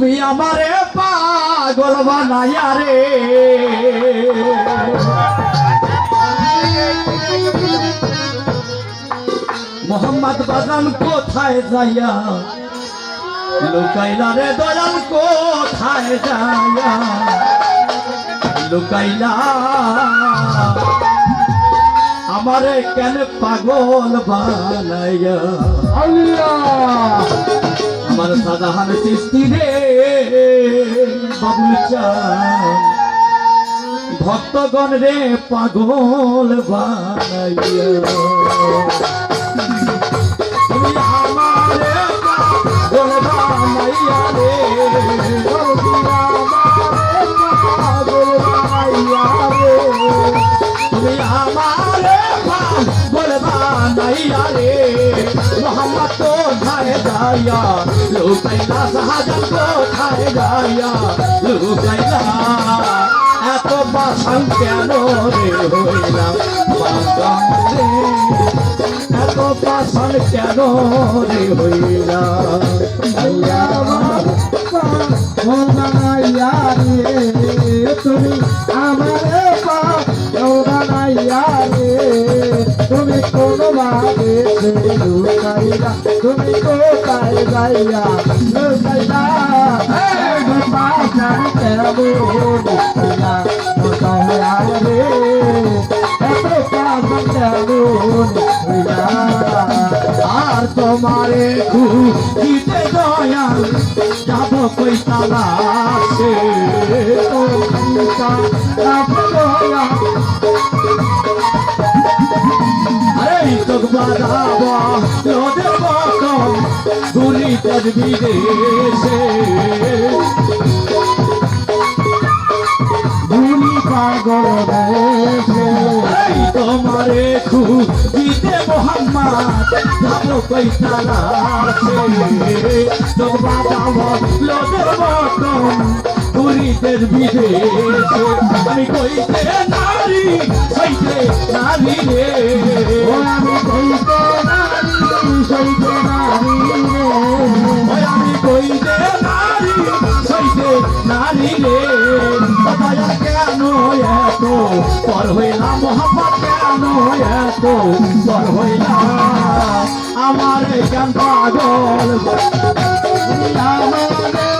তুমি আমারে পাগল বানাইয়া রে। মোহাম্মদ বাজান কোথায় যাইয়া? লুকাইলা রে দয়াল কোথায় যাইয়া? লুকাইলা। আমারে কেন পাগল বানাইয়া? আল্লাহ! আমার সাদাহান সৃষ্টি রে বাবুল ভক্তগণ রে পাগল বানাইয়া। তুমি আমারে পাগল বানাইয়া রে। যাইয়া লুকাইলা শাহজান কোথায় যাইয়া লুকাইলা। এত পাশান কেন রে হইলাম রে এত পাশান কেন রে হইলাম? আল্লাহ রে। যাইয়া লুকাইলা পাশান কেমন লুকাইলা কোথায় রে। এত পাশান কেমন আর তোমারে যাব কই তোক বাজাবা লোদের বকম গুলি তেজ বিদেশে এই তোমারে খুঁজিতে মোহাম্মদ যাব কই তালাশে তোক বাজাবা লোদের বকম গুলি তেজ বিদেশে আমি কইতে নারী হইতে নারী রে। আমি কইতে নারী সইতে নারী রে। বাবা কেন এত? পর হইলাম মোহাম্মদ কেন এত? পর হইলাম আমার জ্ঞান পাগল। আরে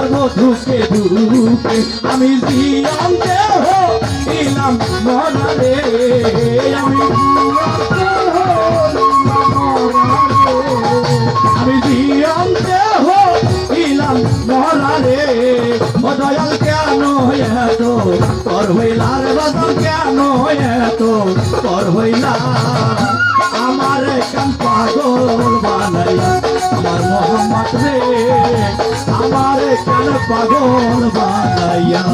মর্ম ধুকে ধুকে আমি জিয়াম দেহ ইলাম মনারে আমি আমি জিয়াম দেহ ইলাম মনারে ও কেন এত? পর হইলার বদল কেন এত? পর হইলা আমার কান পাগল বানাইয়া। আমার মোহাম্মদ রে আমার কেন পাগল বানাইয়া?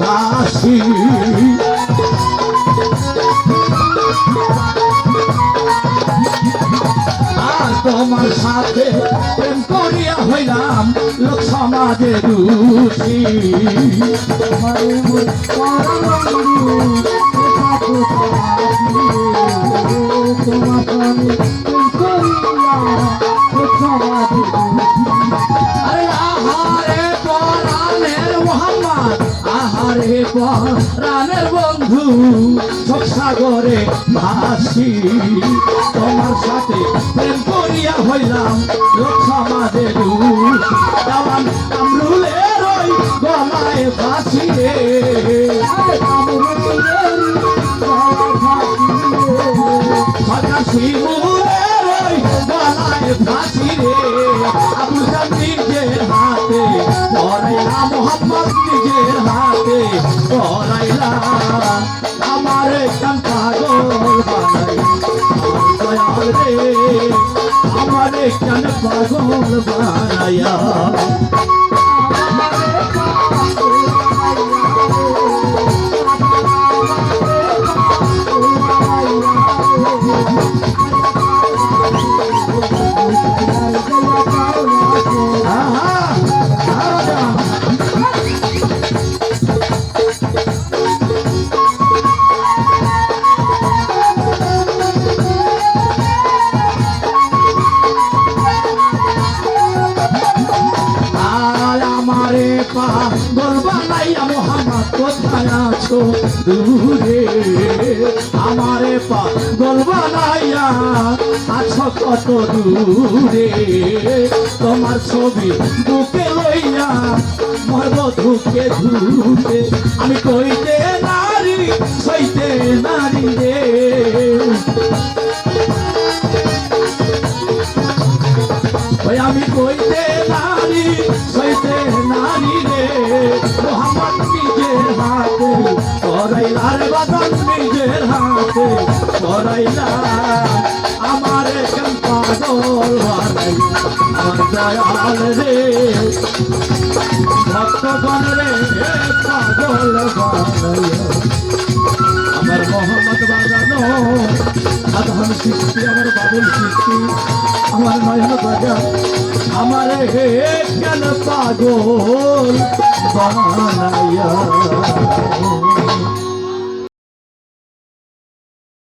ভাসি আর তোমার সাথে প্রেম করিয়া হইলাম লোক সমাজে দোষী। হরে মোর পরবন্ধু দেখা তো তোমার প্রেম করিয়া সমাধি আরে আহারে প্রাণের বন্ধু সব সাগরে ভাসি। তোমার সাথে প্রেম করিয়া হইলাম লোক ওই গলায় রে। দূরে আমারে পাগল বানাইয়া কত দূরে? তোমার ছবি বুকে লইয়া মরব ধুকে ধুকে আমি কইতে নারী, সইতে নারী হাতে করাইলা আমার কেন আমার মোহাম্মদ বাজানো সাধারণ সৃষ্টি আমার বাবুল সৃষ্টি আমার নয়ন বাজা আমার হে কেন পাগল বানাইয়া